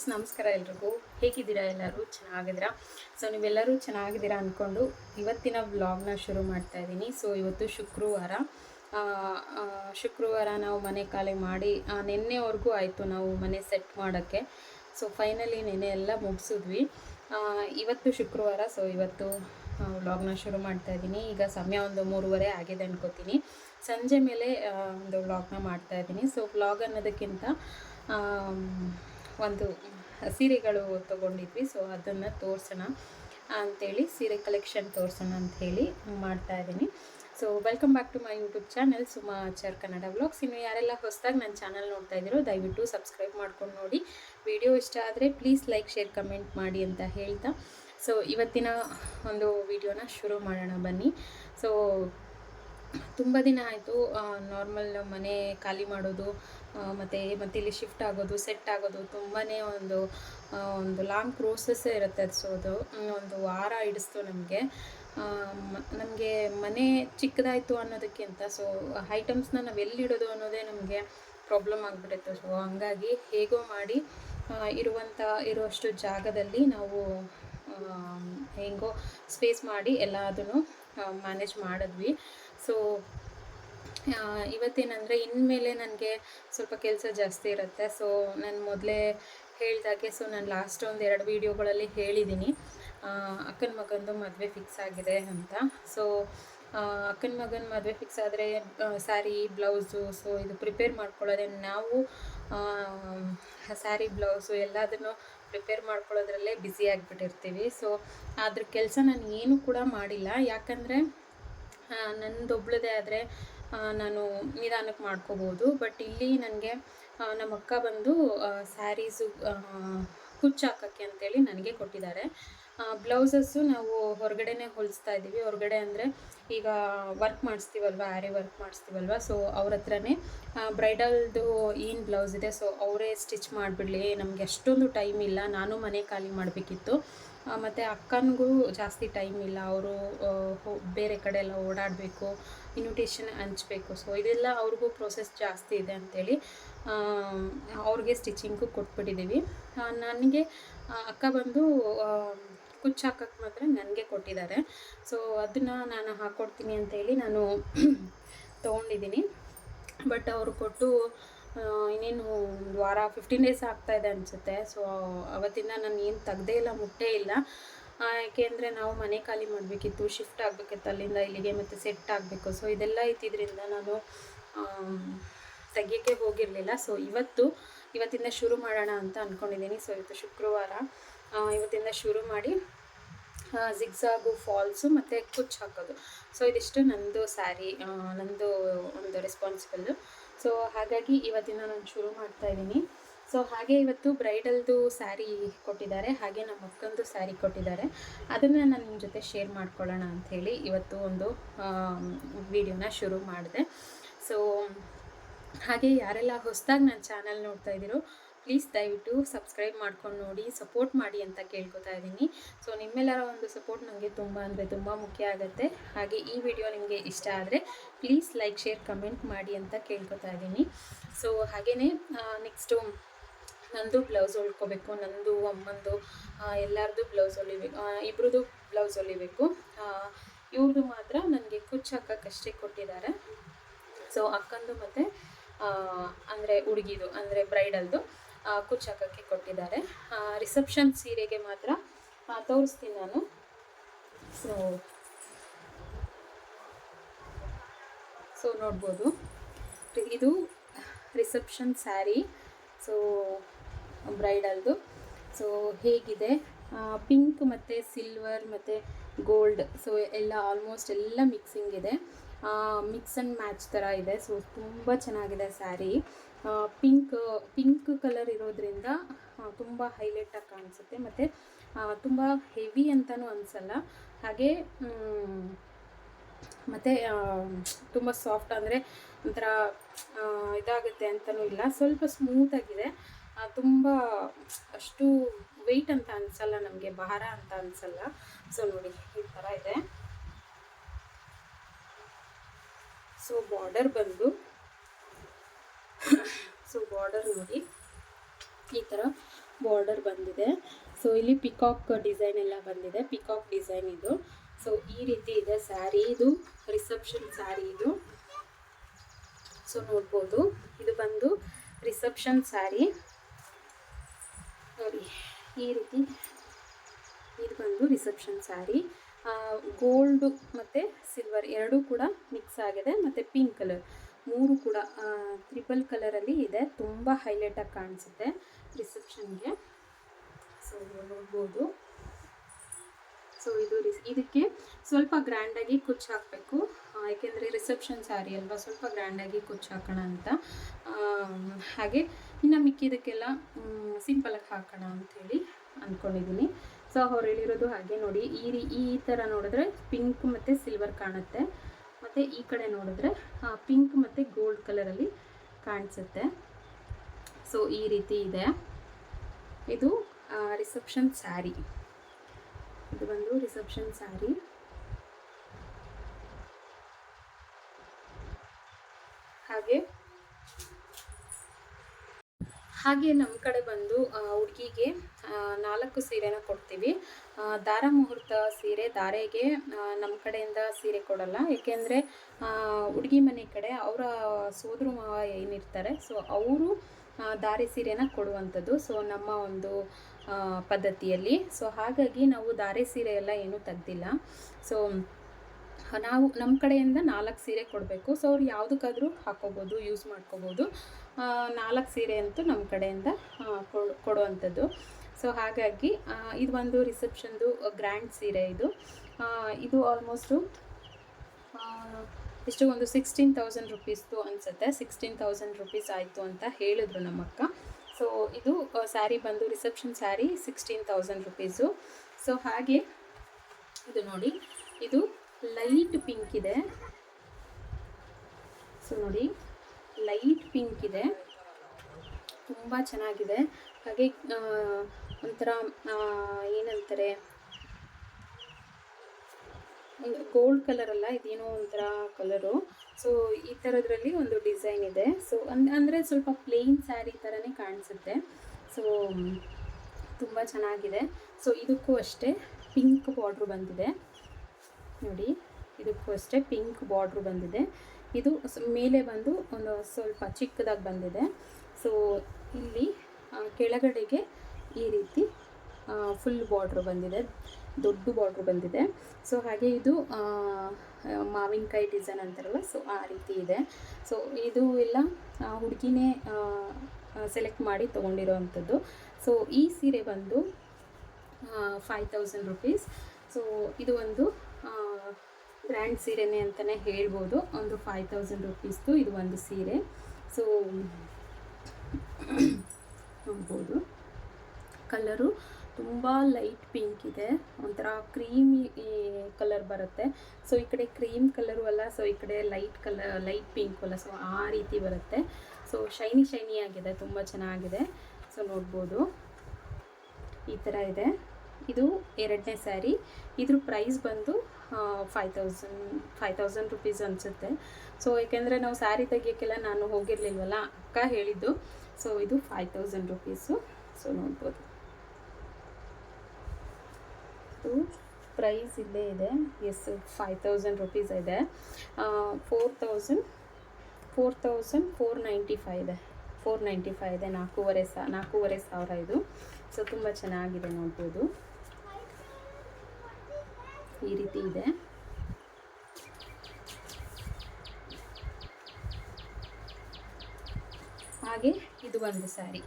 Friends, ನಮಸ್ಕಾರ ಎಲ್ರಿಗೂ. ಹೇಗಿದ್ದೀರಾ ಎಲ್ಲರೂ? ಚೆನ್ನಾಗಿದ್ದೀರಾ? ಸೊ ನೀವೆಲ್ಲರೂ ಚೆನ್ನಾಗಿದ್ದೀರಾ ಅಂದ್ಕೊಂಡು ಇವತ್ತಿನ ವ್ಲಾಗ್ನ ಶುರು ಮಾಡ್ತಾ ಇದ್ದೀನಿ. ಸೊ ಇವತ್ತು ಶುಕ್ರವಾರ. ಶುಕ್ರವಾರ ನಾವು ಮನೆ ಖಾಲಿ ಮಾಡಿ ನಿನ್ನೆವರೆಗೂ ಆಯಿತು ನಾವು ಮನೆ ಸೆಟ್ ಮಾಡೋಕ್ಕೆ. ಸೊ ಫೈನಲಿ ನೆನೆ ಎಲ್ಲ ಮುಗಿಸಿದ್ವಿ. ಇವತ್ತು ಶುಕ್ರವಾರ ಸೊ ಇವತ್ತು ವ್ಲಾಗ್ನ ಶುರು ಮಾಡ್ತಾ ಇದ್ದೀನಿ. ಈಗ ಸಮಯ ಒಂದು ಮೂರುವರೆ ಆಗಿದೆ ಅನ್ಕೋತೀನಿ. ಸಂಜೆ ಮೇಲೆ ಒಂದು ವ್ಲಾಗ್ನ ಮಾಡ್ತಾ ಇದ್ದೀನಿ. ಸೊ ವ್ಲಾಗ್ ಅನ್ನೋದಕ್ಕಿಂತ ಒಂದು ಸೀರೆಗಳು ತೊಗೊಂಡಿದ್ವಿ ಸೊ ಅದನ್ನು ತೋರಿಸೋಣ ಅಂಥೇಳಿ ಸೀರೆ ಕಲೆಕ್ಷನ್ ತೋರಿಸೋಣ ಅಂತ ಹೇಳಿ ಮಾಡ್ತಾ ಇದ್ದೀನಿ. So welcome back to my YouTube channel Suma ಚರ್ Kannada vlogs ಇನ್ನು ಯಾರೆಲ್ಲ ಹೊಸದಾಗಿ ನನ್ನ ಚಾನಲ್ ನೋಡ್ತಾ ಇದ್ದೀರೋ, ದಯವಿಟ್ಟು ಸಬ್ಸ್ಕ್ರೈಬ್ ಮಾಡ್ಕೊಂಡು ನೋಡಿ. ವಿಡಿಯೋ ಇಷ್ಟ ಆದರೆ ಪ್ಲೀಸ್ ಲೈಕ್ ಶೇರ್ ಕಮೆಂಟ್ ಮಾಡಿ ಅಂತ ಹೇಳ್ತಾ. ಸೊ ಇವತ್ತಿನ ಒಂದು ವಿಡಿಯೋನ ಶುರು ಮಾಡೋಣ ಬನ್ನಿ. ಸೊ ತುಂಬ ದಿನ ಆಯಿತು ನಾರ್ಮಲ್ ಮನೆ ಖಾಲಿ ಮಾಡೋದು ಮತ್ತು ಮತ್ತೆ ಇಲ್ಲಿ ಶಿಫ್ಟ್ ಆಗೋದು ಸೆಟ್ ಆಗೋದು ತುಂಬಾ ಒಂದು ಒಂದು ಲಾಂಗ್ ಪ್ರೋಸೆಸ್ಸೇ ಇರುತ್ತೆ ಅದು. ಸೊ ಅದು ಒಂದು ವಾರ ಹಿಡಿಸ್ತು ನಮಗೆ. ನಮಗೆ ಮನೆ ಚಿಕ್ಕದಾಯಿತು ಅನ್ನೋದಕ್ಕಿಂತ ಸೊ ಐಟಮ್ಸ್ನ ನಾವು ಎಲ್ಲಿಡೋದು ಅನ್ನೋದೇ ನಮಗೆ ಪ್ರಾಬ್ಲಮ್ ಆಗಿಬಿಡುತ್ತೆ ಸೊ ಹಂಗಾಗಿ ಹೇಗೋ ಮಾಡಿ ಇರುವಂಥ ಇರುವಷ್ಟು ಜಾಗದಲ್ಲಿ ನಾವು ಹೆಂಗೋ ಸ್ಪೇಸ್ ಮಾಡಿ ಎಲ್ಲ ಅದನ್ನು ಮ್ಯಾನೇಜ್ ಮಾಡಿದ್ವಿ. ಸೊ ಇವತ್ತೇನಂದರೆ ಇನ್ಮೇಲೆ ನನಗೆ ಸ್ವಲ್ಪ ಕೆಲಸ ಜಾಸ್ತಿ ಇರುತ್ತೆ. ಸೊ ನಾನು ಮೊದಲೇ ಹೇಳಿದಾಗೆ ಸೊ ನಾನು ಲಾಸ್ಟ್ ಒಂದು ಎರಡು ವೀಡಿಯೋಗಳಲ್ಲಿ ಹೇಳಿದ್ದೀನಿ ಅಕ್ಕನ ಮಗನದು ಮದುವೆ ಫಿಕ್ಸ್ ಆಗಿದೆ ಅಂತ. ಸೊ ಅಕ್ಕನ ಮಗನ ಮದುವೆ ಫಿಕ್ಸ್ ಆದರೆ ಸ್ಯಾರಿ ಬ್ಲೌಸು ಸೊ ಇದು ಪ್ರಿಪೇರ್ ಮಾಡ್ಕೊಳ್ಳೋದೆ. ನಾವು ಸ್ಯಾರಿ ಬ್ಲೌಸು ಎಲ್ಲದನ್ನು ಪ್ರಿಪೇರ್ ಮಾಡ್ಕೊಳ್ಳೋದ್ರಲ್ಲೇ ಬ್ಯುಸಿ ಆಗಿಬಿಟ್ಟಿರ್ತೀವಿ. ಸೊ ಅದ್ರ ಕೆಲಸ ನಾನು ಏನು ಕೂಡ ಮಾಡಿಲ್ಲ. ಯಾಕಂದರೆ ನನ್ನದೊಬ್ಳದೇ ಆದರೆ ನಾನು ನಿಧಾನಕ್ಕೆ ಮಾಡ್ಕೋಬೋದು. ಬಟ್ ಇಲ್ಲಿ ನನಗೆ ನಮ್ಮ ಅಕ್ಕ ಬಂದು ಸ್ಯಾರೀಸು ಕುಚ್ಚು ಹಾಕೋಕ್ಕೆ ಅಂತೇಳಿ ನನಗೆ ಕೊಟ್ಟಿದ್ದಾರೆ. ಬ್ಲೌಸಸ್ಸು ನಾವು ಹೊರಗಡೆನೇ ಹೊಲಿಸ್ತಾ ಇದ್ದೀವಿ. ಹೊರಗಡೆ ಅಂದರೆ ಈಗ ವರ್ಕ್ ಮಾಡಿಸ್ತೀವಲ್ವ ಆ್ಯರಿ ವರ್ಕ್ ಮಾಡಿಸ್ತೀವಲ್ವ? ಸೊ ಅವ್ರ ಹತ್ರನೇ ಬ್ರೈಡಲ್ದು ಏನು ಬ್ಲೌಸ್ ಇದೆ ಸೊ ಅವರೇ ಸ್ಟಿಚ್ ಮಾಡಿಬಿಡಲಿ. ನಮಗೆ ಅಷ್ಟೊಂದು ಟೈಮ್ ಇಲ್ಲ. ನಾನು ಮನೆ ಖಾಲಿ ಮಾಡಬೇಕಿತ್ತು. ಮತ್ತು ಅಕ್ಕನಿಗೂ ಜಾಸ್ತಿ ಟೈಮ್ ಇಲ್ಲ. ಅವರು ಬೇರೆ ಕಡೆ ಎಲ್ಲ ಓಡಾಡಬೇಕು. ಇನ್ವಿಟೇಷನ್ ಹಂಚಬೇಕು. ಸೊ ಇದೆಲ್ಲ ಅವ್ರಿಗೂ ಪ್ರೋಸೆಸ್ ಜಾಸ್ತಿ ಇದೆ ಅಂಥೇಳಿ ಅವ್ರಿಗೆ ಸ್ಟಿಚಿಂಗು ಕೊಟ್ಬಿಟ್ಟಿದ್ದೀವಿ ನನಗೆ ಅಕ್ಕ ಬಂದು ಕುಚ್ಚು ಹಾಕಕ್ಕೆ ಮಾತ್ರ ನನಗೆ ಕೊಟ್ಟಿದ್ದಾರೆ. ಸೊ ಅದನ್ನು ನಾನು ಹಾಕ್ಕೊಡ್ತೀನಿ ಅಂತೇಳಿ ನಾನು ತೊಗೊಂಡಿದ್ದೀನಿ. ಬಟ್ ಅವರು ಕೊಟ್ಟು ಇನ್ನೇನು ಒಂದು ವಾರ ಫಿಫ್ಟೀನ್ ಡೇಸ್ ಆಗ್ತಾಯಿದೆ ಅನಿಸುತ್ತೆ. ಸೊ ಅವತ್ತಿಂದ ನಾನು ಏನು ತೆಗ್ದೇ ಇಲ್ಲ, ಮುಟ್ಟೇ ಇಲ್ಲ. ಯಾಕೆಂದರೆ ನಾವು ಮನೆ ಖಾಲಿ ಮಾಡಬೇಕಿತ್ತು ಶಿಫ್ಟ್ ಆಗಬೇಕಿತ್ತು ಅಲ್ಲಿಂದ ಇಲ್ಲಿಗೆ ಮತ್ತು ಸೆಟ್ ಆಗಬೇಕು. ಸೊ ಇದೆಲ್ಲ ಇದ್ದಿದ್ದರಿಂದ ನಾನು ತೆಗಿಯೋಕ್ಕೆ ಹೋಗಿರಲಿಲ್ಲ. ಸೊ ಇವತ್ತು, ಇವತ್ತಿಂದ ಶುರು ಮಾಡೋಣ ಅಂತ ಅಂದ್ಕೊಂಡಿದ್ದೀನಿ ಸೊ ಇವತ್ತು ಶುಕ್ರವಾರ ಇವತ್ತಿಂದ ಶುರು ಮಾಡಿ ಜಿಗ್ಸಾಗು ಫಾಲ್ಸು ಮತ್ತು ಕುಚ್ಚು ಹಾಕೋದು. ಸೊ ಇದಿಷ್ಟು ನಂದು ಸ್ಯಾರಿ ನಂದು ಒಂದು ರೆಸ್ಪಾನ್ಸಿಬಲ್ಲು ಸೊ ಹಾಗಾಗಿ ಇವತ್ತಿಂದ ನಾನು ಶುರು ಮಾಡ್ತಾ ಇದ್ದೀನಿ. ಸೊ ಹಾಗೆ ಇವತ್ತು ಬ್ರೈಡಲ್ದು ಸ್ಯಾರಿ ಕೊಟ್ಟಿದ್ದಾರೆ, ಹಾಗೆ ನಮ್ಮ ಅಕ್ಕಂದು ಸ್ಯಾರಿ ಕೊಟ್ಟಿದ್ದಾರೆ. ಅದನ್ನು ನಾನು ನಿಮ್ಮ ಜೊತೆ ಶೇರ್ ಮಾಡ್ಕೊಳ್ಳೋಣ ಅಂಥೇಳಿ ಇವತ್ತು ಒಂದು ವಿಡಿಯೋನ ಶುರು ಮಾಡಿದೆ. ಸೊ ಹಾಗೆ ಯಾರೆಲ್ಲ ಹೊಸದಾಗಿ ನನ್ನ ಚಾನಲ್ ನೋಡ್ತಾ ಇದ್ದೀರೋ ಪ್ಲೀಸ್ ದಯವಿಟ್ಟು ಸಬ್ಸ್ಕ್ರೈಬ್ ಮಾಡ್ಕೊಂಡು ನೋಡಿ ಸಪೋರ್ಟ್ ಮಾಡಿ ಅಂತ ಕೇಳ್ಕೊತಾ ಇದ್ದೀನಿ. ಸೊ ನಿಮ್ಮೆಲ್ಲರ ಒಂದು ಸಪೋರ್ಟ್ ನನಗೆ ತುಂಬ ಅಂದರೆ ತುಂಬ ಮುಖ್ಯ ಆಗುತ್ತೆ. ಹಾಗೆ ಈ ವಿಡಿಯೋ ನಿಮಗೆ ಇಷ್ಟ ಆದರೆ ಪ್ಲೀಸ್ ಲೈಕ್ ಶೇರ್ ಕಮೆಂಟ್ ಮಾಡಿ ಅಂತ ಕೇಳ್ಕೊತಾ ಇದ್ದೀನಿ. ಸೊ ಹಾಗೆಯೇ ನೆಕ್ಸ್ಟು ನಂದು ಬ್ಲೌಸ್ ಹೊಲ್ಕೋಬೇಕು ನಂದು ಅಮ್ಮಂದು ಎಲ್ಲರದು ಬ್ಲೌಸ್ ಹೊಲಿಬೇಕು ಇಬ್ರದ್ದು ಬ್ಲೌಸ್ ಹೊಲಿಬೇಕು. ಇವ್ರದ್ದು ಮಾತ್ರ ನನಗೆ ಕುಚ್ಚು ಹಾಕೋಕ್ಕಷ್ಟೇ ಕೊಟ್ಟಿದ್ದಾರೆ. ಸೊ ಅಕ್ಕಂದು ಮತ್ತು ಅಂದರೆ ಹುಡುಗಿದು, ಅಂದರೆ ಬ್ರೈಡಲ್ದು ಕುಚ್ಚು ಹಾಕೋಕ್ಕೆ ಕೊಟ್ಟಿದ್ದಾರೆ. ರಿಸೆಪ್ಷನ್ ಸೀರೆಗೆ ಮಾತ್ರ ತೋರಿಸ್ತೀನಿ ನಾನು. ಸೊ ಸೊ ನೋಡ್ಬೋದು. ಇದು ರಿಸೆಪ್ಷನ್ ಸ್ಯಾರಿ ಸೊ ಬ್ರೈಡಲ್ದು. ಸೊ ಹೇಗಿದೆ? ಪಿಂಕ್ ಮತ್ತು ಸಿಲ್ವರ್ ಮತ್ತು ಗೋಲ್ಡ್ ಸೊ ಎಲ್ಲ ಆಲ್ಮೋಸ್ಟ್ ಎಲ್ಲ ಮಿಕ್ಸಿಂಗ್ ಇದೆ. ಮಿಕ್ಸ್ ಆ್ಯಂಡ್ ಮ್ಯಾಚ್ ಥರ ಇದೆ. ಸೊ ತುಂಬ ಚೆನ್ನಾಗಿದೆ ಸ್ಯಾರಿ ಪಿಂಕ್ ಪಿಂಕ್ ಕಲರ್ ಇರೋದ್ರಿಂದ ತುಂಬ ಹೈಲೈಟಾಗಿ ಕಾಣಿಸುತ್ತೆ. ಮತ್ತು ತುಂಬ ಹೆವಿ ಅಂತಲೂ ಅನಿಸಲ್ಲ. ಹಾಗೆ ಮತ್ತು ತುಂಬ ಸಾಫ್ಟ್ ಅಂದರೆ ಒಂಥರ ಇದಾಗುತ್ತೆ ಅಂತಲೂ ಇಲ್ಲ. ಸ್ವಲ್ಪ ಸ್ಮೂತಾಗಿದೆ ತುಂಬ ಅಷ್ಟು ವೆಯ್ಟ್ ಅಂತ ಅನಿಸಲ್ಲ, ನಮಗೆ ಭಾರ ಅಂತ ಅನಿಸಲ್ಲ. ಸೊ ನೋಡಿ, ಈ ಥರ ಇದೆ. ಸೊ ಬಾರ್ಡರ್ ಬಂದು ಸೊ ಬಾರ್ಡರ್ ನೋಡಿ, ಈ ಥರ ಬಾರ್ಡರ್ ಬಂದಿದೆ. ಸೊ ಇಲ್ಲಿ ಪಿಕಾಕ್ ಡಿಸೈನ್ ಎಲ್ಲ ಬಂದಿದೆ ಪಿಕಾಕ್ ಡಿಸೈನ್ ಇದು. ಸೊ ಈ ರೀತಿ ಇದೆ ಸ್ಯಾರಿ ಇದು ರಿಸೆಪ್ಷನ್ ಸ್ಯಾರಿ ಇದು. ಸೊ ನೋಡ್ಬೋದು, ಇದು ಬಂದು ರಿಸೆಪ್ಷನ್ ಸ್ಯಾರಿ ನೋಡಿ ಈ ರೀತಿ ಇದು ಬಂದು ರಿಸೆಪ್ಷನ್ ಸ್ಯಾರಿ ಗೋಲ್ಡು ಮತ್ತು ಸಿಲ್ವರ್ ಎರಡೂ ಕೂಡ ಮಿಕ್ಸ್ ಆಗಿದೆ. ಮತ್ತು ಪಿಂಕ್ ಕಲರ್ ಮೂರು ಕೂಡ ತ್ರಿಬಲ್ ಕಲರಲ್ಲಿ ಇದೆ. ತುಂಬ ಹೈಲೈಟಾಗಿ ಕಾಣಿಸುತ್ತೆ ರಿಸೆಪ್ಷನ್ಗೆ ಸೊ ನೋಡ್ಬೋದು. ಸೊ ಇದು ರಿಸ್ ಇದಕ್ಕೆ ಸ್ವಲ್ಪ ಗ್ರ್ಯಾಂಡಾಗಿ ಕುಚ್ಚು ಹಾಕಬೇಕು ಯಾಕೆಂದರೆ ರಿಸೆಪ್ಷನ್ ಸ್ಯಾರಿ ಅಲ್ವಾ, ಸ್ವಲ್ಪ ಗ್ರ್ಯಾಂಡಾಗಿ ಕುಚ್ಚು ಹಾಕೋಣ ಅಂತ ಹಾಗೆ ಇನ್ನು ಮಿಕ್ಕಿದಕ್ಕೆಲ್ಲ ಸಿಂಪಲಾಗಿ ಹಾಕೋಣ ಅಂಥೇಳಿ ಅಂದ್ಕೊಂಡಿದ್ದೀನಿ ಸೊ ಅವ್ರು ಹೇಳಿರೋದು ಹಾಗೆ ನೋಡಿ. ಈ ರೀ ಈ ಥರ ನೋಡಿದ್ರೆ ಪಿಂಕ್ ಮತ್ತು ಸಿಲ್ವರ್ ಕಾಣುತ್ತೆ. ಮತ್ತು ಈ ಕಡೆ ನೋಡಿದ್ರೆ ಪಿಂಕ್ ಮತ್ತು ಗೋಲ್ಡ್ ಕಲರಲ್ಲಿ ಕಾಣಿಸುತ್ತೆ. ಸೊ ಈ ರೀತಿ ಇದೆ. ಇದು ರಿಸೆಪ್ಷನ್ ಸ್ಯಾರಿ ಇದು ಬಂದು ರಿಸೆಪ್ಷನ್ ಸ್ಯಾರಿ. ಹಾಗೆ. ಹಾಗೆ ನಮ್ಮ ಕಡೆ ಬಂದು ಹುಡುಗಿಗೆ ನಾಲ್ಕು ಸೀರೆನ ಕೊಡ್ತೀವಿ. ದಾರ ಮುಹೂರ್ತ ಸೀರೆ ದಾರೆಗೆ ನಮ್ಮ ಕಡೆಯಿಂದ ಸೀರೆ ಕೊಡಲ್ಲ. ಏಕೆಂದರೆ ಹುಡುಗಿ ಮನೆ ಕಡೆ ಅವರ ಸೋದರ ಮಾವ ಏನಿರ್ತಾರೆ, ಸೊ ಅವರು ದಾರಿ ಸೀರೆನ ಕೊಡುವಂಥದ್ದು. ಸೊ ನಮ್ಮ ಒಂದು ಪದ್ಧತಿಯಲ್ಲಿ. ಸೊ ಹಾಗಾಗಿ ನಾವು ಧಾರೆ ಸೀರೆ ಎಲ್ಲ ಏನೂ ತೆಗ್ದಿಲ್ಲ. ಸೊ ನಾವು ನಮ್ಮ ಕಡೆಯಿಂದ ನಾಲ್ಕು ಸೀರೆ ಕೊಡಬೇಕು. ಸೊ ಅವ್ರು ಯಾವುದಕ್ಕಾದರೂ ಹಾಕೋಬೋದು ಯೂಸ್ ಮಾಡ್ಕೋಬೋದು. ನಾಲ್ಕು ಸೀರೆ ಅಂತೂ ನಮ್ಮ ಕಡೆಯಿಂದ ಕೊಡು ಕೊಡ್- ಕೊಡುವಂಥದ್ದು. ಸೊ ಹಾಗಾಗಿ ಇದು ಒಂದು ರಿಸೆಪ್ಷನ್ದು ಗ್ರ್ಯಾಂಡ್ ಸೀರೆ ಇದು. ಇದು ಆಲ್ಮೋಸ್ಟು ಎಷ್ಟು ಒಂದು ಸಿಕ್ಸ್ಟೀನ್ ತೌಸಂಡ್ ರುಪೀಸ್ದು ಅನಿಸುತ್ತೆ. ಸಿಕ್ಸ್ಟೀನ್ ತೌಸಂಡ್ ರುಪೀಸ್ ಆಯಿತು ಅಂತ ಹೇಳಿದ್ರು ನಮ್ಮ ಅಕ್ಕ ಸೊ ಇದು ಸ್ಯಾರಿ ಬಂದು reception sari sixteen thousand rupees so ಹಾಗೆ, ಇದು ನೋಡಿ, ಇದು ಲೈಟ್ ಪಿಂಕ್ ಇದೆ. ಸೊ ನೋಡಿ ಲೈಟ್ ಪಿಂಕ್ ಇದೆ. ತುಂಬ ಚೆನ್ನಾಗಿದೆ. ಹಾಗೆ ಒಂಥರ ಏನಂತಾರೆ ಗೋಲ್ಡ್ ಕಲರ್ ಅಲ್ಲ, ಇದೇನೋ ಒಂಥರ ಕಲರು ಸೊ ಈ ಥರದ್ರಲ್ಲಿ ಒಂದು ಡಿಸೈನ್ ಇದೆ. ಸೊ ಅಂದ್, ಅಂದರೆ ಸ್ವಲ್ಪ ಪ್ಲೇನ್ ಸ್ಯಾರಿ ಥರನೇ ಕಾಣಿಸುತ್ತೆ. ಸೊ ತುಂಬ ಚೆನ್ನಾಗಿದೆ. ಸೊ ಇದಕ್ಕೂ ಅಷ್ಟೇ ಪಿಂಕ್ ಬಾರ್ಡ್ರು ಬಂದಿದೆ. ನೋಡಿ, ಇದಕ್ಕೂ ಅಷ್ಟೇ ಪಿಂಕ್ ಬಾರ್ಡ್ರು ಬಂದಿದೆ. ಇದು ಮೇಲೆ ಬಂದು ಒಂದು ಸ್ವಲ್ಪ ಚಿಕ್ಕದಾಗಿ ಬಂದಿದೆ. ಸೊ ಇಲ್ಲಿ ಕೆಳಗಡೆಗೆ ಈ ರೀತಿ ಫುಲ್ ಬಾರ್ಡ್ರು ಬಂದಿದೆ. ದೊಡ್ಡ ಬಾರ್ಡ್ರ್ ಬಂದಿದೆ. ಸೊ ಹಾಗೆ ಇದು ಮಾವಿನಕಾಯಿ ಡಿಸೈನ್ ಅಂತಾರಲ್ಲ ಸೊ ಆ ರೀತಿ ಇದೆ. ಸೊ ಇದು ಎಲ್ಲ ಹುಡುಗಿನೇ ಸೆಲೆಕ್ಟ್ ಮಾಡಿ ತೊಗೊಂಡಿರೋವಂಥದ್ದು. ಸೊ ಈ ಸೀರೆ ಬಂದು ಫೈವ್ ತೌಸಂಡ್ ರುಪೀಸ್ ಸೊ ಇದು ಒಂದು ಬ್ರ್ಯಾಂಡ್ ಸೀರೆನೇ ಅಂತಲೇ ಹೇಳ್ಬೋದು. ಒಂದು ಫೈವ್ ತೌಸಂಡ್ ರುಪೀಸ್ದು ಇದು ಒಂದು ಸೀರೆ. ಸೊ ನೋಡ್ಬೋದು. ಕಲರು ತುಂಬ ಲೈಟ್ ಪಿಂಕ್ ಇದೆ. ಒಂಥರ ಕ್ರೀಮಿ ಕಲರ್ ಬರುತ್ತೆ. ಸೊ ಈ ಕಡೆ ಕ್ರೀಮ್ ಕಲರು ಅಲ್ಲ ಸೊ ಈ ಕಡೆ ಲೈಟ್ ಕಲರ್ ಲೈಟ್ ಪಿಂಕ್ ಅಲ್ಲ ಸೊ ಆ ರೀತಿ ಬರುತ್ತೆ. ಸೊ ಶೈನಿ ಶೈನಿ ಆಗಿದೆ, ತುಂಬ ಚೆನ್ನಾಗಿದೆ. ಸೊ ನೋಡ್ಬೋದು. ಈ ಥರ ಇದೆ. ಇದು ಎರಡನೇ ಸ್ಯಾರಿ. ಇದ್ರ ಪ್ರೈಸ್ ಬಂದು five thousand five thousand rupees ಅನಿಸುತ್ತೆ. ಸೊ ಏಕೆಂದರೆ ನಾವು ಸ್ಯಾರಿ ತೆಗಿಯೋಕ್ಕೆಲ್ಲ ನಾನು ಹೋಗಿರಲಿಲ್ವಲ್ಲ, ಅಕ್ಕ ಹೇಳಿದ್ದು. ಸೊ ಇದು ಫೈವ್ ತೌಸಂಡ್ ರುಪೀಸು ಸೊ ನೋಡ್ಬೋದು. ಇದು ಪ್ರೈಸ್ ಇಲ್ಲೇ ಇದೆ. ಎಸ್ ಫೈವ್ ತೌಸಂಡ್ ರುಪೀಸ್ ಇದೆ. Four thousand four thousand four ninety five ಇದೆ. ಫೋರ್ ನೈಂಟಿ ಫೈವ್ ಇದೆ. ನಾಲ್ಕೂವರೆ ಸಾ, ನಾಲ್ಕೂವರೆ ಸಾವಿರ ಇದು. ಸೊ ತುಂಬ ಚೆನ್ನಾಗಿದೆ ನೋಡ್ಬೋದು. ಈ ರೀತಿ ಇದೆ. ಹಾಗೆ ಇದು ಒಂದು ಸ್ಯಾರಿ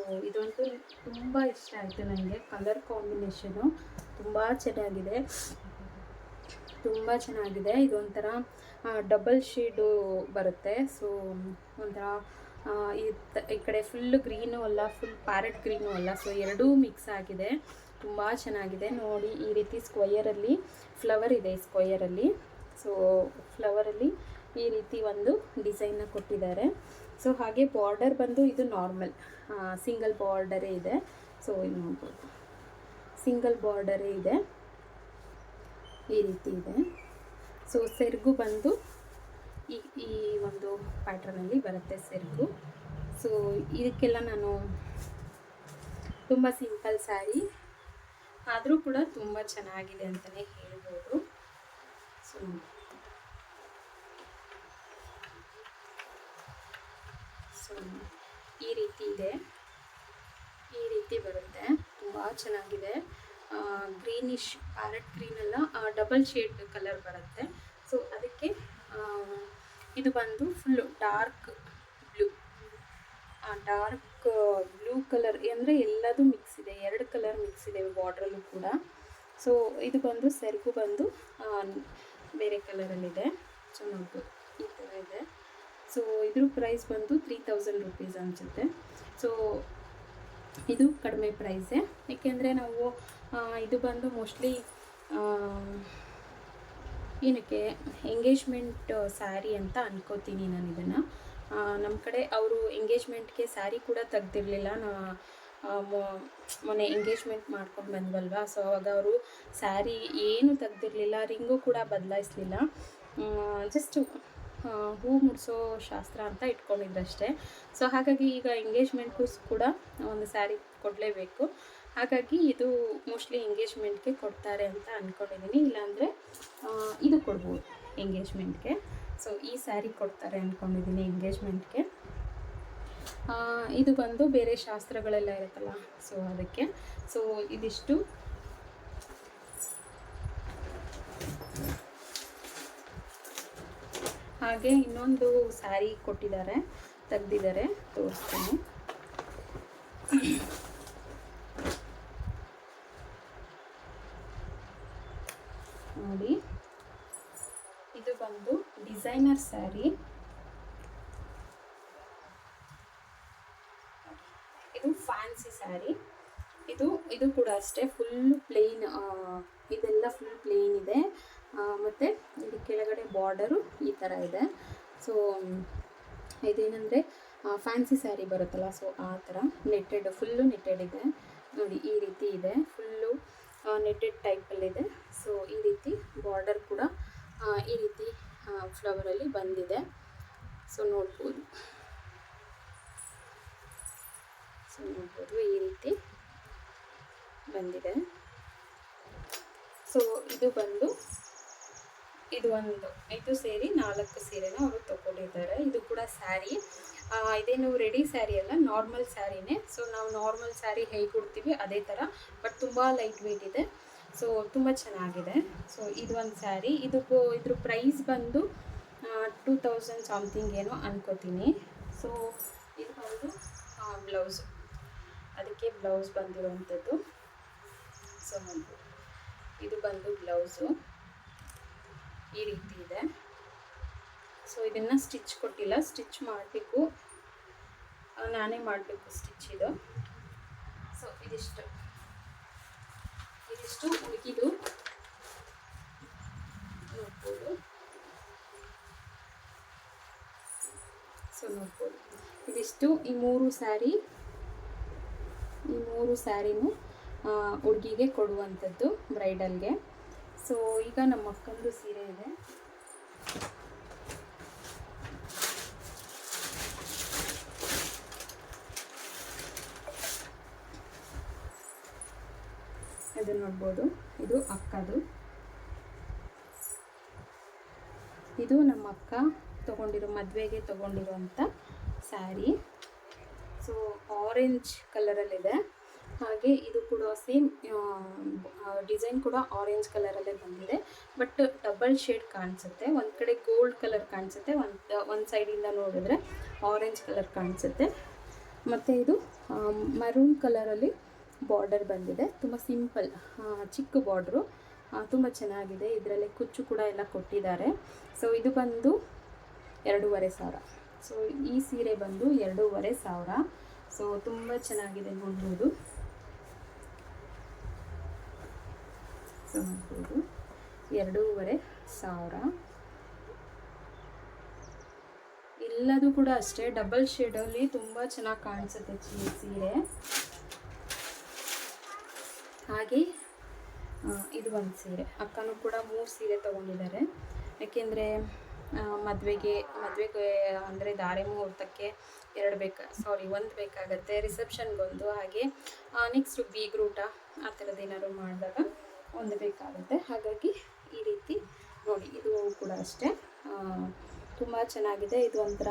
ಸೊ, ಇದಂತೂ ತುಂಬ ಇಷ್ಟ ಆಯಿತು ನನಗೆ ಕಲರ್ ಕಾಂಬಿನೇಷನು ತುಂಬ ಚೆನ್ನಾಗಿದೆ. ತುಂಬ ಚೆನ್ನಾಗಿದೆ. ಇದೊಂಥರ ಡಬಲ್ ಶೇಡು ಬರುತ್ತೆ. ಸೊ ಒಂಥರ ಈ ಈ ಕಡೆ ಫುಲ್ ಗ್ರೀನು ಅಲ್ಲ ಫುಲ್ ಪ್ಯಾರೆಟ್ ಗ್ರೀನು ಅಲ್ಲ. ಸೊ ಎರಡೂ ಮಿಕ್ಸ್ ಆಗಿದೆ. ತುಂಬ ಚೆನ್ನಾಗಿದೆ. ನೋಡಿ, ಈ ರೀತಿ ಸ್ಕ್ವಯರಲ್ಲಿ ಫ್ಲವರ್ ಇದೆ ಸ್ಕ್ವಯರಲ್ಲಿ ಸೊ ಫ್ಲವರಲ್ಲಿ ಈ ರೀತಿ ಒಂದು ಡಿಸೈನ್ನ ಕೊಟ್ಟಿದ್ದಾರೆ. ಸೊ ಹಾಗೆ ಬಾರ್ಡರ್ ಬಂದು ಇದು ನಾರ್ಮಲ್ ಸಿಂಗಲ್ ಬಾರ್ಡರೇ ಇದೆ. ಸೊ ಇದು ನೋಡ್ಬೋದು. ಸಿಂಗಲ್ ಬಾರ್ಡರೇ ಇದೆ. ಈ ರೀತಿ ಇದೆ. ಸೊ ಸೆರಗು ಬಂದು ಈ ಈ ಒಂದು ಪ್ಯಾಟ್ರನಲ್ಲಿ ಬರುತ್ತೆ ಸೆರಗು. ಸೊ ಇದಕ್ಕೆಲ್ಲ ನಾನು ತುಂಬ ಸಿಂಪಲ್ ಸ್ಯಾರಿ ಆದರೂ ಕೂಡ ತುಂಬ ಚೆನ್ನಾಗಿದೆ ಅಂತಲೇ ಹೇಳ್ಬೋದು. ಸೊ ಸೊ ಈ ರೀತಿ ಇದೆ. ಈ ರೀತಿ ಬರುತ್ತೆ. ತುಂಬ ಚೆನ್ನಾಗಿದೆ. ಗ್ರೀನಿಶ್ ಪ್ಯಾರೆಟ್ ಗ್ರೀನ್ ಎಲ್ಲ ಡಬಲ್ ಶೇಡ್ ಕಲರ್ ಬರುತ್ತೆ. ಸೊ ಅದಕ್ಕೆ ಇದು ಬಂದು full dark blue dark blue colour ಅಂದರೆ ಎಲ್ಲದೂ ಮಿಕ್ಸ್ ಇದೆ. ಎರಡು ಕಲರ್ ಮಿಕ್ಸ್ ಇದೆ ಬಾರ್ಡ್ರಲ್ಲೂ ಕೂಡ. ಸೊ ಇದು ಬಂದು, ಸೆರಗು ಬಂದು ಬೇರೆ ಕಲರಲ್ಲಿದೆ ಸೊ ನೋಡ್ಬೋದು. ಈ ಥರ ಇದೆ. ಸೊ ಇದ್ರ ಪ್ರೈಸ್ ಬಂದು ತ್ರೀ ತೌಸಂಡ್ ರುಪೀಸ್ ಅನಿಸುತ್ತೆ. ಸೊ ಇದು ಕಡಿಮೆ ಪ್ರೈಸೇ ಏಕೆಂದರೆ ನಾವು ಇದು ಬಂದು ಮೋಸ್ಟ್ಲಿ ಏನಕ್ಕೆ ಎಂಗೇಜ್ಮೆಂಟ್ ಸ್ಯಾರಿ ಅಂತ ಅನ್ಕೋತೀನಿ ನಾನು ಇದನ್ನು. ನಮ್ಮ ಕಡೆ ಅವರು ಎಂಗೇಜ್ಮೆಂಟ್ಗೆ ಸ್ಯಾರಿ ಕೂಡ ತೆಗ್ದಿರಲಿಲ್ಲ. ನಾ ಮೊನ್ನೆ ಎಂಗೇಜ್ಮೆಂಟ್ ಮಾಡ್ಕೊಂಡು ಬಂದ್ವಲ್ವಾ? ಸೊ ಅವಾಗ ಅವರು ಸ್ಯಾರಿ ಏನು ತೆಗ್ದಿರಲಿಲ್ಲ, ರಿಂಗು ಕೂಡ ಬದಲಾಯಿಸ್ಲಿಲ್ಲ. ಜಸ್ಟ್ ಹೂ ಮುಡಿಸೋ ಶಾಸ್ತ್ರ ಅಂತ ಇಟ್ಕೊಂಡಿದ್ರಷ್ಟೇ ಸೊ ಹಾಗಾಗಿ ಈಗ ಎಂಗೇಜ್ಮೆಂಟ್ಗೂ ಕೂಡ ಒಂದು ಸ್ಯಾರಿ ಕೊಡಲೇಬೇಕು. ಹಾಗಾಗಿ ಇದು ಮೋಸ್ಟ್ಲಿ ಎಂಗೇಜ್ಮೆಂಟ್ಗೆ ಕೊಡ್ತಾರೆ ಅಂತ ಅಂದ್ಕೊಂಡಿದ್ದೀನಿ ಇಲ್ಲಾಂದರೆ ಇದು ಕೊಡ್ಬೋದು ಎಂಗೇಜ್ಮೆಂಟ್ಗೆ ಸೊ ಈ ಸ್ಯಾರಿ ಕೊಡ್ತಾರೆ ಅಂದ್ಕೊಂಡಿದ್ದೀನಿ ಎಂಗೇಜ್ಮೆಂಟ್ಗೆ ಇದು ಬಂದು ಬೇರೆ ಶಾಸ್ತ್ರಗಳೆಲ್ಲ ಇರುತ್ತಲ್ಲ ಸೊ ಅದಕ್ಕೆ. ಸೊ ಇದಿಷ್ಟು. ಹಾಗೆ ಇನ್ನೊಂದು ಸ್ಯಾರಿ ಕೊಟ್ಟಿದ್ದಾರೆ, ತೆಗ್ದಿದ್ದಾರೆ, ತೋರಿಸ್ತೀನಿ. ನೋಡಿ, ಇದು ಬಂದು ಡಿಸೈನರ್ ಸ್ಯಾರಿ ಇದು ಫ್ಯಾನ್ಸಿ ಸ್ಯಾರಿ ಇದು ಇದು ಕೂಡ ಅಷ್ಟೇ ಫುಲ್ ಪ್ಲೇನ್ ಇದೆಲ್ಲ ಫುಲ್ ಪ್ಲೇನ್ ಇದೆ. ಮತ್ತೆ ಇಲ್ಲಿ ಕೆಳಗಡೆ ಬಾರ್ಡರು ಈ ಥರ ಇದೆ. ಸೊ ಇದೇನೆಂದರೆ ಫ್ಯಾನ್ಸಿ ಸ್ಯಾರಿ ಬರುತ್ತಲ್ಲ ಸೊ ಆ ಥರ ನೆಟ್ಟೆಡ್ ಫುಲ್ಲು ನೆಟ್ಟೆಡ್ ಇದೆ. ನೋಡಿ, ಈ ರೀತಿ ಇದೆ. ಫುಲ್ಲು ನೆಟ್ಟೆಡ್ ಟೈಪಲ್ಲಿದೆ ಸೊ ಈ ರೀತಿ ಬಾರ್ಡರ್ ಕೂಡ ಈ ರೀತಿ ಫ್ಲವರಲ್ಲಿ ಬಂದಿದೆ. ಸೊ ನೋಡ್ಬೋದು. ಸೊ ನೋಡ್ಬೋದು, ಈ ರೀತಿ ಬಂದಿದೆ. ಸೊ ಇದು ಬಂದು ಇದು ಒಂದು ಇದು ಸೇರಿ, ನಾಲ್ಕು ಸೀರೆನ ಅವರು ತಗೊಂಡಿದ್ದಾರೆ. ಇದು ಕೂಡ ಸ್ಯಾರಿ. ಇದೇನು ರೆಡಿ ಸ್ಯಾರಿ ಅಲ್ಲ, ನಾರ್ಮಲ್ ಸ್ಯಾರಿನೇ. ಸೊ ನಾವು ನಾರ್ಮಲ್ ಸ್ಯಾರಿ ಹೇಗೆ ಉಡ್ತೀವಿ ಅದೇ ಥರ ಬಟ್ ತುಂಬ ಲೈಟ್ ವೆಯ್ಟ್ ಇದೆ. ಸೊ ತುಂಬ ಚೆನ್ನಾಗಿದೆ. ಸೊ ಇದು ಒಂದು ಸ್ಯಾರಿ. ಇದು ಇದ್ರ ಪ್ರೈಸ್ ಬಂದು ಟೂ ತೌಸಂಡ್ ಸಮಥಿಂಗ್ ಏನೋ ಅನ್ಕೋತೀನಿ. ಸೊ ಇದು ಬಂದು ಬ್ಲೌಸ್. ಅದಕ್ಕೆ ಬ್ಲೌಸ್ ಬಂದಿರುವಂಥದ್ದು ಸೊ ಇದು ಬಂದು ಬ್ಲೌಸು. ಈ ರೀತಿ ಇದೆ. ಸೊ ಇದನ್ನು ಸ್ಟಿಚ್ ಕೊಟ್ಟಿಲ್ಲ. ಸ್ಟಿಚ್ ಮಾಡಬೇಕು. ನಾನೇ ಮಾಡಬೇಕು ಸ್ಟಿಚ್ ಇದು. ಸೊ ಇದಿಷ್ಟು. ಇದಿಷ್ಟು ಹುಡುಗಿದು ನೋಡ್ಬೋದು. ಸೊ ನೋಡ್ಬೋದು. ಇದಿಷ್ಟು ಈ ಮೂರು ಸ್ಯಾರಿ, ಈ ಮೂರು ಸ್ಯಾರಿನೂ ಹುಡುಗಿಗೆ ಕೊಡುವಂಥದ್ದು ಬ್ರೈಡಲ್ಗೆ ಸೊ, ಈಗ ನಮ್ಮ ಅಕ್ಕಂದು ಸೀರೆ ಇದೆ. ಇದು ನೋಡ್ಬೋದು, ಇದು ಅಕ್ಕದು. ಇದು ನಮ್ಮ ಅಕ್ಕ ತಗೊಂಡಿರೋ, ಮದುವೆಗೆ ತಗೊಂಡಿರುವಂಥ ಸ್ಯಾರಿ. ಸೊ ಆರೆಂಜ್ ಕಲರಲ್ಲಿದೆ ಹಾಗೆ ಇದು ಕೂಡ ಸೇಮ್ ಡಿಸೈನ್ ಕೂಡ ಆರೆಂಜ್ ಕಲರಲ್ಲೇ ಬಂದಿದೆ. ಬಟ್ ಡಬಲ್ ಶೇಡ್ ಕಾಣಿಸುತ್ತೆ. ಒಂದು ಕಡೆ ಗೋಲ್ಡ್ ಕಲರ್ ಕಾಣಿಸುತ್ತೆ. ಒಂದು ಒಂದು ಸೈಡಿಂದ ನೋಡಿದ್ರೆ ಆರೆಂಜ್ ಕಲರ್ ಕಾಣಿಸುತ್ತೆ. ಮತ್ತು ಇದು ಮರೂನ್ ಕಲರಲ್ಲಿ ಬಾರ್ಡರ್ ಬಂದಿದೆ. ತುಂಬ ಸಿಂಪಲ್ ಚಿಕ್ಕ ಬಾರ್ಡ್ರು ತುಂಬ ಚೆನ್ನಾಗಿದೆ. ಇದರಲ್ಲಿ ಕುಚ್ಚು ಕೂಡ ಎಲ್ಲ ಕೊಟ್ಟಿದ್ದಾರೆ. ಸೊ ಇದು ಬಂದು ಎರಡೂವರೆ ಸಾವಿರ. ಸೊ ಈ ಸೀರೆ ಬಂದು ಎರಡೂವರೆ ಸಾವಿರ. ಸೊ ತುಂಬ ಚೆನ್ನಾಗಿದೆ ನೋಡ್ಬೋದು ಸೊ ನೋಡ್ಬೋದು ಎರಡೂವರೆ ಸಾವಿರ. ಎಲ್ಲದು ಕೂಡ ಅಷ್ಟೇ, ಡಬಲ್ ಶೇಡಲ್ಲಿ ತುಂಬ ಚೆನ್ನಾಗಿ ಕಾಣಿಸುತ್ತೆ ಸೀರೆ. ಹಾಗೆ ಇದು ಒಂದು ಸೀರೆ. ಅಕ್ಕನೂ ಕೂಡ ಮೂರು ಸೀರೆ ತೊಗೊಂಡಿದ್ದಾರೆ. ಯಾಕೆಂದರೆ ಮದುವೆಗೆ ಮದುವೆಗೆ, ಅಂದರೆ ಧಾರೆ ಮುಹೂರ್ತಕ್ಕೆ ಎರಡು ಬೇಕಾ ಸಾರಿ ಒಂದು ಬೇಕಾಗತ್ತೆ ರಿಸೆಪ್ಷನ್ಗೊಂದು ಹಾಗೆ ನೆಕ್ಸ್ಟು ಬೀಗ್ರೂಟ ಆ ಥರದ್ದು ಏನಾದ್ರು ಮಾಡಿದಾಗ. ಒಂದು ಬೇಕಾಗುತ್ತೆ ಹಾಗಾಗಿ ಈ ರೀತಿ ನೋಡಿ, ಇದು ಕೂಡ ಅಷ್ಟೇ. ತುಂಬ ಚೆನ್ನಾಗಿದೆ. ಇದು ಒಂಥರ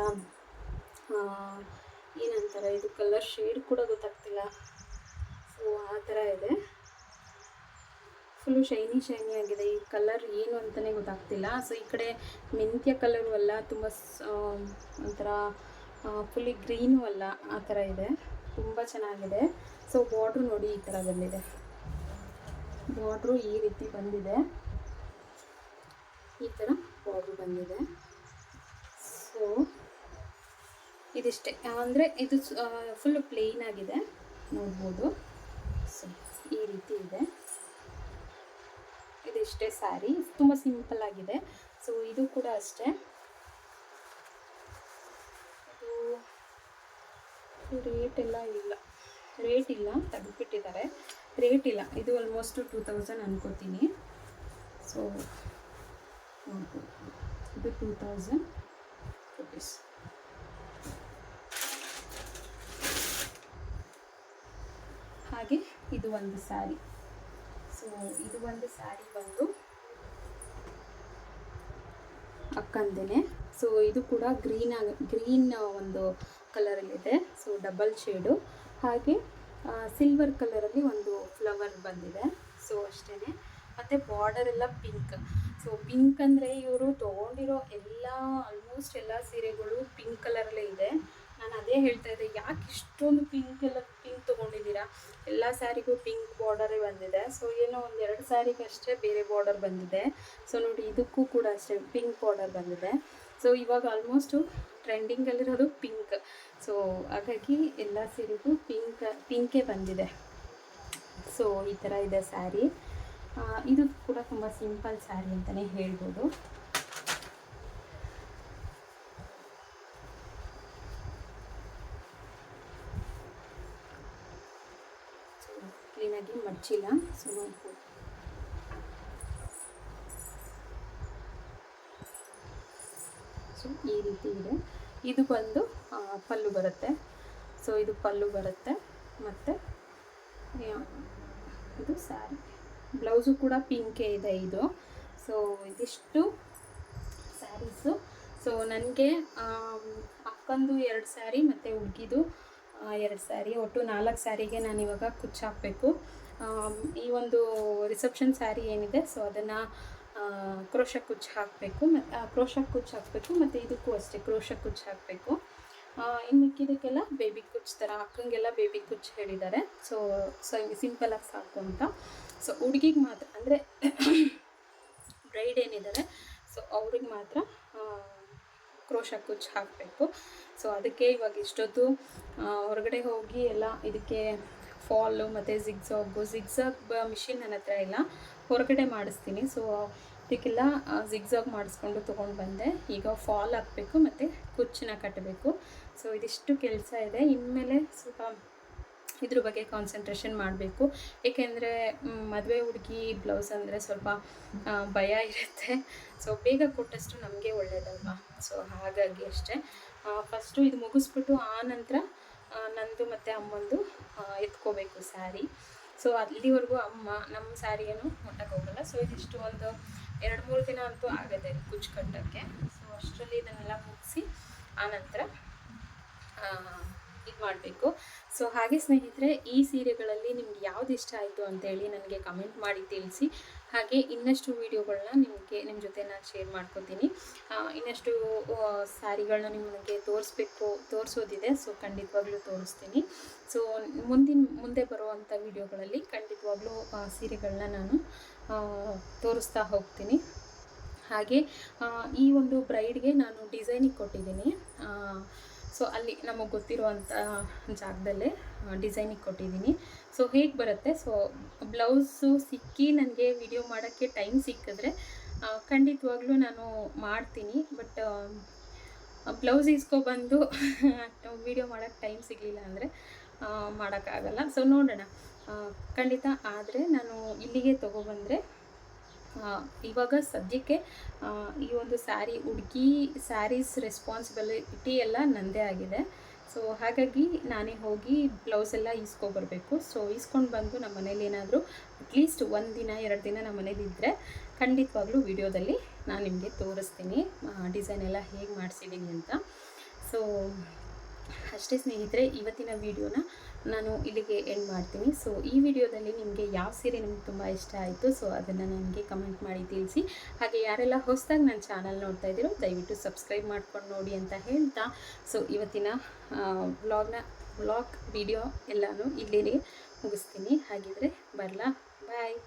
ಏನಂತಾರೆ, ಇದು ಕಲರ್ ಶೇಡ್ ಕೂಡ ಗೊತ್ತಾಗ್ತಿಲ್ಲ. ಸೊ ಆ ಥರ ಇದೆ. ಫುಲ್ಲು ಶೈನಿ ಶೈನಿ ಆಗಿದೆ. ಈ ಕಲರ್ ಏನು ಅಂತಲೇ ಗೊತ್ತಾಗ್ತಿಲ್ಲ. ಸೊ ಈ ಕಡೆ ಮೆಂತ್ಯ ಕಲರು ಅಲ್ಲ, ತುಂಬ ಒಂಥರ ಫುಲ್ಲಿ ಗ್ರೀನು ಅಲ್ಲ, ಆ ಥರ ಇದೆ. ತುಂಬ ಚೆನ್ನಾಗಿದೆ. ಸೊ ಬಾರ್ಡ್ರು ನೋಡಿ ಈ ಥರ ಬಂದಿದೆ. ಬಾರ್ಡ್ರು ಈ ರೀತಿ ಬಂದಿದೆ. ಈ ಥರ ಬಾರ್ಡ್ರು ಬಂದಿದೆ. ಸೊ ಇದಿಷ್ಟೇ. ಅಂದರೆ ಇದು ಫುಲ್ ಪ್ಲೇನ್ ಆಗಿದೆ. ನೋಡ್ಬೋದು. ಸೊ ಈ ರೀತಿ ಇದೆ. ಇದಿಷ್ಟೇ ಸ್ಯಾರಿ ತುಂಬ ಸಿಂಪಲ್ ಆಗಿದೆ. ಸೊ ಇದು ಕೂಡ ಅಷ್ಟೇ. ಇದು ರೇಟ್ ಎಲ್ಲ ಇಲ್ಲ. ರೇಟ್ ಇಲ್ಲ. ತೆಗೆದುಬಿಟ್ಟಿದ್ದಾರೆ. ರೇಟ್ ಇಲ್ಲ. ಇದು ಆಲ್ಮೋಸ್ಟ್ ಟೂ ತೌಸಂಡ್ ಅನ್ಕೋತೀನಿ. ಸೊ ಇದು ಟೂ ತೌಸಂಡ್ ರುಪೀಸ್ ಹಾಗೆ ಇದು ಒಂದು ಸ್ಯಾರಿ. ಸೊ ಇದು ಒಂದು ಸ್ಯಾರಿ ಬಂದು ಅಕ್ಕಂದೇನೆ. ಸೊ ಇದು ಕೂಡ ಗ್ರೀನ್ ಆಗ, ಗ್ರೀನ್ ಒಂದು ಕಲರಲ್ಲಿದೆ ಸೊ ಡಬಲ್ ಶೇಡು ಹಾಗೆ ಸಿಲ್ವರ್ ಕಲರಲ್ಲಿ ಒಂದು ಫ್ಲವರ್ ಬಂದಿದೆ. ಸೊ ಅಷ್ಟೇ ಮತ್ತು ಬಾರ್ಡರ್ ಎಲ್ಲ ಪಿಂಕ್ ಸೊ ಪಿಂಕ್ ಅಂದರೆ ಇವರು ತೊಗೊಂಡಿರೋ ಎಲ್ಲ ಆಲ್ಮೋಸ್ಟ್ ಎಲ್ಲ ಸೀರೆಗಳು ಪಿಂಕ್ ಕಲರಲ್ಲೇ ಇದೆ. ನಾನು ಅದೇ ಹೇಳ್ತಾ ಇದ್ದೆ, ಯಾಕೆ ಇಷ್ಟೊಂದು ಪಿಂಕ್ ಎಲ್ಲ ಪಿಂಕ್ ತೊಗೊಂಡಿದ್ದೀರಾ? ಎಲ್ಲ ಸ್ಯಾರಿಗೂ ಪಿಂಕ್ ಬಾರ್ಡರೇ ಬಂದಿದೆ. ಸೊ ಏನೋ ಒಂದು ಎರಡು ಸ್ಯಾರಿಗೆ ಅಷ್ಟೇ ಬೇರೆ ಬಾರ್ಡರ್ ಬಂದಿದೆ. ಸೊ ನೋಡಿ, ಇದಕ್ಕೂ ಕೂಡ ಅಷ್ಟೇ ಪಿಂಕ್ ಬಾರ್ಡರ್ ಬಂದಿದೆ. ಸೊ ಇವಾಗ ಆಲ್ಮೋಸ್ಟು ಟ್ರೆಂಡಿಂಗಲ್ಲಿರೋದು ಪಿಂಕ್ ಸೊ ಹಾಗಾಗಿ ಎಲ್ಲ ಸೀರೆಗೂ ಪಿಂಕ್ ಪಿಂಕೇ ಬಂದಿದೆ. ಸೊ ಈ ಥರ ಇದೆ ಸ್ಯಾರಿ ಇದು ಕೂಡ ತುಂಬ ಸಿಂಪಲ್ ಸ್ಯಾರಿ ಅಂತಲೇ ಹೇಳ್ಬೋದು. ಕ್ಲೀನಾಗಿ ಮಡ್ಚಿಲ್ಲ. ಸೊ ಸೊ ಈ ರೀತಿ ಇದೆ. ಇದು ಬಂದು ಪಲ್ಲು ಬರುತ್ತೆ. ಸೊ ಇದು ಪಲ್ಲು ಬರುತ್ತೆ. ಮತ್ತು ಇದು ಸ್ಯಾರಿ ಬ್ಲೌಸು ಕೂಡ ಪಿಂಕೇ ಇದೆ ಇದು. ಸೊ ಇದಿಷ್ಟು ಸ್ಯಾರೀಸು ಸೊ ನನಗೆ ಅಕ್ಕಂದು ಎರಡು ಸ್ಯಾರಿ ಮತ್ತು ಹುಡುಗಿದು ಎರಡು ಸ್ಯಾರಿ ಒಟ್ಟು ನಾಲ್ಕು ಸ್ಯಾರಿಗೆ ನಾನು ಇವಾಗ ಕುಚ್ಚು ಹಾಕಬೇಕು ಈ ಒಂದು ರಿಸೆಪ್ಷನ್ ಸ್ಯಾರಿ ಏನಿದೆ ಸೊ ಅದನ್ನು ಕ್ರೋಶ ಕುಚ್ಚು ಹಾಕಬೇಕು ಮತ್ತು ಕ್ರೋಶ ಕುಚ್ಚು ಹಾಕಬೇಕು ಮತ್ತು ಇದಕ್ಕೂ ಅಷ್ಟೇ ಕ್ರೋಶ ಕುಚ್ಚು ಹಾಕಬೇಕು ಇನ್ನು ಮಿಕ್ಕಿದಕ್ಕೆಲ್ಲ ಬೇಬಿ ಕುಚ್ಚು ಥರ ಅಕ್ಕಂಗೆಲ್ಲ ಬೇಬಿ ಕುಚ್ಚು ಹೇಳಿದ್ದಾರೆ. ಸೊ ಸೊ ಸಿಂಪಲಾಗಿ ಸಾಕು ಅಂತ. ಸೊ ಹುಡುಗಿಗೆ ಮಾತ್ರ, ಅಂದರೆ ಬ್ರೈಡ್ ಏನಿದ್ದಾರೆ ಸೊ ಅವ್ರಿಗೆ ಮಾತ್ರ ಕ್ರೋಶ ಕುಚ್ಚು ಹಾಕಬೇಕು. ಸೊ ಅದಕ್ಕೆ ಇವಾಗ ಇಷ್ಟೊತ್ತು ಹೊರಗಡೆ ಹೋಗಿ ಎಲ್ಲ ಇದಕ್ಕೆ ಫಾಲು ಮತ್ತು ಜಿಗ್ಸಾಗು ಜಿಗ್ಸಾಗ್ ಮಿಷಿನ್ ನನ್ನ ಹತ್ರ ಇಲ್ಲ, ಹೊರಗಡೆ ಮಾಡಿಸ್ತೀನಿ. ಸೊ ಇದಕ್ಕೆಲ್ಲ ಜಿಗ್ಜಾಗ್ ಮಾಡಿಸ್ಕೊಂಡು ತೊಗೊಂಡು ಬಂದೆ. ಈಗ ಫಾಲ್ ಹಾಕಬೇಕು ಮತ್ತು ಕುಚ್ಚನ್ನ ಕಟ್ಟಬೇಕು ಸೊ ಇದಿಷ್ಟು ಕೆಲಸ ಇದೆ. ಇನ್ಮೇಲೆ ಸ್ವಲ್ಪ ಇದ್ರ ಬಗ್ಗೆ ಕಾನ್ಸಂಟ್ರೇಷನ್ ಮಾಡಬೇಕು. ಏಕೆಂದರೆ ಮದುವೆ ಹುಡುಗಿ ಬ್ಲೌಸ್ ಅಂದರೆ ಸ್ವಲ್ಪ ಭಯ ಇರುತ್ತೆ. ಸೊ ಬೇಗ ಕೊಟ್ಟಷ್ಟು ನಮಗೆ ಒಳ್ಳೆಯದಲ್ವಾ ಸೊ ಹಾಗಾಗಿ ಅಷ್ಟೇ. ಫಸ್ಟು ಇದು ಮುಗಿಸ್ಬಿಟ್ಟು ಆ ನಂತರ ನಂದು ಮತ್ತು ಅಮ್ಮಂದು ಎತ್ಕೋಬೇಕು ಸ್ಯಾರಿ ಸೊ ಅಲ್ಲಿವರೆಗೂ ಅಮ್ಮ ನಮ್ಮ ಸ್ಯಾರಿಯನ್ನು ಮುಟ್ಟಕ್ಕೆ ಹೋಗಲ್ಲ. ಸೊ ಇದಿಷ್ಟು ಒಂದು ಎರಡು ಮೂರು ದಿನ ಅಂತೂ ಆಗುತ್ತೆ ಕುಚ್ಚು ಕಟ್ಟೋಕ್ಕೆ ಸೊ ಅಷ್ಟರಲ್ಲಿ ಇದನ್ನೆಲ್ಲ ಮುಗಿಸಿ ಆನಂತರ ಇದು ಮಾಡಬೇಕು. ಸೊ ಹಾಗೆ ಸ್ನೇಹಿತರೆ, ಈ ಸೀರೆಗಳಲ್ಲಿ ನಿಮ್ಗೆ ಯಾವ್ದು ಇಷ್ಟ ಆಯಿತು ಅಂತೇಳಿ ನನಗೆ ಕಮೆಂಟ್ ಮಾಡಿ ತಿಳಿಸಿ. ಹಾಗೆ ಇನ್ನಷ್ಟು ವೀಡಿಯೋಗಳನ್ನ ನಿಮಗೆ ನಿಮ್ಮ ಜೊತೆ ನಾನು ಶೇರ್ ಮಾಡ್ಕೊತೀನಿ. ಇನ್ನಷ್ಟು ಸ್ಯಾರಿಗಳನ್ನ ನಿಮಗೆ ತೋರಿಸ್ಬೇಕು, ತೋರಿಸೋದಿದೆ ಸೊ ಖಂಡಿತವಾಗ್ಲೂ ತೋರಿಸ್ತೀನಿ. ಸೊ ಮುಂದಿನ, ಮುಂದೆ ಬರುವಂಥ ವೀಡಿಯೋಗಳಲ್ಲಿ ಖಂಡಿತವಾಗ್ಲೂ ಸೀರೆಗಳನ್ನ ನಾನು ತೋರಿಸ್ತಾ ಹೋಗ್ತೀನಿ. ಹಾಗೆ ಈ ಒಂದು ಬ್ರೈಡ್ಗೆ ನಾನು ಡಿಸೈನಿಗೆ ಕೊಟ್ಟಿದ್ದೀನಿ. ಸೊ ಅಲ್ಲಿ ನಮಗೆ ಗೊತ್ತಿರುವಂಥ ಜಾಗದಲ್ಲೇ ಡಿಸೈನಿಗೆ ಕೊಟ್ಟಿದ್ದೀನಿ ಸೊ ಹೇಗೆ ಬರುತ್ತೆ? ಸೊ ಬ್ಲೌಸು ಸಿಕ್ಕಿ ನನಗೆ ವಿಡಿಯೋ ಮಾಡೋಕ್ಕೆ ಟೈಮ್ ಸಿಕ್ಕಿದ್ರೆ ಖಂಡಿತವಾಗ್ಲೂ ನಾನು ಮಾಡ್ತೀನಿ. ಬಟ್ ಬ್ಲೌಸ್ ಇಸ್ಕೊಬಂದು ವಿಡಿಯೋ ಮಾಡೋಕ್ಕೆ ಟೈಮ್ ಸಿಗಲಿಲ್ಲ ಅಂದರೆ ಮಾಡೋಕ್ಕಾಗಲ್ಲ. ಸೊ ನೋಡೋಣ. ಖಂಡಿತ ಆದರೆ ನಾನು ಇಲ್ಲಿಗೆ ತೊಗೊಬಂದರೆ ಇವಾಗ ಸದ್ಯಕ್ಕೆ ಈ ಒಂದು ಸ್ಯಾರಿ ಹುಡುಗಿ ಸ್ಯಾರೀಸ್ ರೆಸ್ಪಾನ್ಸಿಬಿಲಿಟಿ ಎಲ್ಲ ನನ್ನದೇ ಆಗಿದೆ. ಸೊ ಹಾಗಾಗಿ ನಾನೇ ಹೋಗಿ ಬ್ಲೌಸ್ ಎಲ್ಲ ಈಸ್ಕೊಬರ್ಬೇಕು. ಸೊ ಈಸ್ಕೊಂಡು ಬಂದು ನಮ್ಮ ಮನೇಲಿ ಏನಾದರೂ ಅಟ್ಲೀಸ್ಟ್ ಒಂದು ದಿನ, ಎರಡು ದಿನ ನಮ್ಮ ಮನೇಲಿ ಇದ್ದರೆ ಖಂಡಿತವಾಗ್ಲೂ ವಿಡಿಯೋದಲ್ಲಿ ನಾನು ನಿಮಗೆ ತೋರಿಸ್ತೀನಿ. ಡಿಸೈನ್ ಎಲ್ಲ ಹೇಗೆ ಮಾಡಿಸಿದ್ದೀನಿ ಅಂತ. ಸೊ ಅಷ್ಟೇ ಸ್ನೇಹಿತರೆ, ಇವತ್ತಿನ ವಿಡಿಯೋನ ನಾನು ಇಲ್ಲಿಗೆ ಎಂಡ್ ಮಾಡ್ತೀನಿ. ಸೊ ಈ ವಿಡಿಯೋದಲ್ಲಿ ನಿಮಗೆ ಯಾವ ಸೀರೆ ನಿಮ್ಗೆ ತುಂಬ ಇಷ್ಟ ಆಯಿತು ಸೊ ಅದನ್ನು ನನಗೆ ಕಮೆಂಟ್ ಮಾಡಿ ತಿಳಿಸಿ. ಹಾಗೆ ಯಾರೆಲ್ಲ ಹೊಸದಾಗಿ ನನ್ನ ಚಾನಲ್ ನೋಡ್ತಾ ಇದ್ದೀರೋ, ದಯವಿಟ್ಟು ಸಬ್ಸ್ಕ್ರೈಬ್ ಮಾಡ್ಕೊಂಡು ನೋಡಿ ಅಂತ ಹೇಳ್ತಾ. ಸೊ ಇವತ್ತಿನ ವ್ಲಾಗ್ನ ವ್ಲಾಗ್ ವಿಡಿಯೋ ಎಲ್ಲನೂ ಇಲ್ಲಿಗೆ ಮುಗಿಸ್ತೀನಿ. ಹಾಗಿದ್ರೆ ಬರಲಾ? ಬಾಯ್